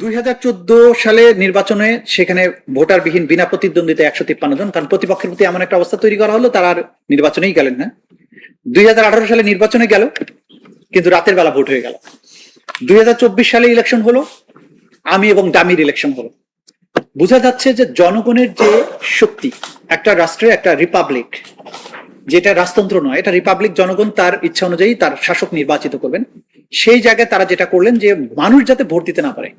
দুই হাজার চোদ্দ সালে নির্বাচনে সেখানে ভোটারবিহীন বিনা প্রতিদ্বন্দ্বিতা একশো তিপ্পান্ন জন, কারণ প্রতিপক্ষের প্রতি এমন একটা অবস্থা তৈরি করা হলো, তারা আর নির্বাচনেই গেলেন না। দুই সালে নির্বাচনে গেল, কিন্তু রাতের বেলা ভোট হয়ে গেল। দুই সালে ইলেকশন হলো, আমি এবং দামির ইলেকশন হলো। বোঝা যাচ্ছে যে জনগণের যে শক্তি, একটা রাষ্ট্রে একটা রিপাবলিক, যেটা রাজতন্ত্র নয়, এটা রিপাবলিক জনগণ তার ইচ্ছা অনুযায়ী তার শাসক নির্বাচিত করবেন। সেই জায়গায় তারা যেটা করলেন যে মানুষ যাতে ভোট দিতে না পারে।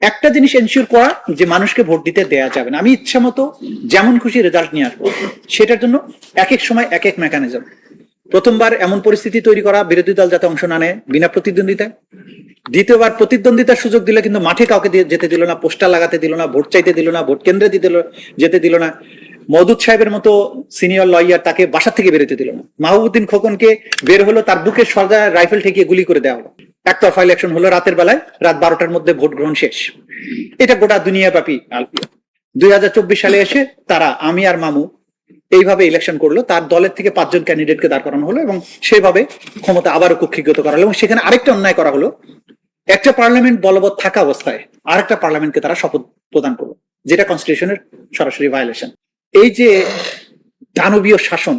একটা জিনিস এনশিওর করা যে মানুষকে ভোট দিতে দেয়া যাবে না। আমি ইচ্ছা মতো যেমন খুশি রেজাল্ট নিয়ে আসব। সেটার জন্য এক এক সময় এক এক মেকানিজম প্রথমবার এমন পরিস্থিতি তৈরি করা, বিরোধী দল যাতে অংশ না নেয় বিনা প্রতিদ্বন্দ্বিতায়। দ্বিতীয়বার প্রতিদ্বন্দ্বিতার সুযোগ দিলে কিন্তু মাঠে কাউকে যেতে দিল না, পোস্টার লাগাতে দিল না, ভোট চাইতে দিল না, ভোট কেন্দ্রে দিতে যেতে দিল না। মদুদ সাহেবের মতো সিনিয়র লয়ার তাকে বাসা থেকে বেরোতে দিল না। মাহবুদ্দিন খোকনকে বের হলো, তার বুকে সর্দার রাইফেল ঠেকিয়ে গুলি করে দেওয়া হলো। একতরফা ইলেকশন হলো রাতের বেলায়, রাত বারোটার মধ্যে ভোট গ্রহণ শেষ। এটা গোটা দুনিয়া ব্যাপী দুই সালে এসে তারা, আমি আর মামু, এইভাবে ইলেকশন করল। তার দলের থেকে পাঁচজন ক্যান্ডিডেটকে দাঁড় করানো হলো এবং সেভাবে ক্ষমতা আবারও কুক্ষিগত করা হলো এবং সেখানে আরেকটা অন্যায় করা হলো। একটা পার্লামেন্ট বলবৎ থাকা অবস্থায় আরেকটা পার্লামেন্টকে তারা শপথ প্রদান করল, যেটা কনস্টিটিউশনের সরাসরি ভায়োলেশন এই যে দানবীয় শাসন,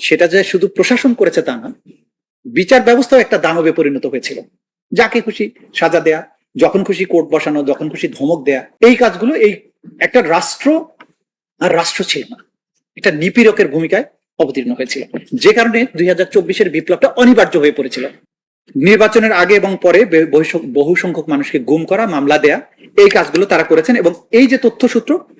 সেটা যে শুধু প্রশাসন করেছে তা না, বিচার ব্যবস্থাও একটা দানবে পরিণত হয়েছিল। যাকে খুশি সাজা দেয়া, যখন খুশি কোর্ট বসানো, যখন খুশি ধমক দেয়া, এই কাজগুলো এই একটা রাষ্ট্র আর রাষ্ট্র ছিল না। এটা নিপীড়কের ভূমিকায় অবতীর্ণ হয়েছিল। যে কারণে দুই হাজার চব্বিশের বিপ্লবটা অনিবার্য হয়ে পড়েছিল। নির্বাচনের আগে এবং পরে বহু সংখ্যক মানুষকে গুম করা, মামলা দেয়া, এই কাজগুলো তারা করেছেন এবং এই যে তথ্যসূত্র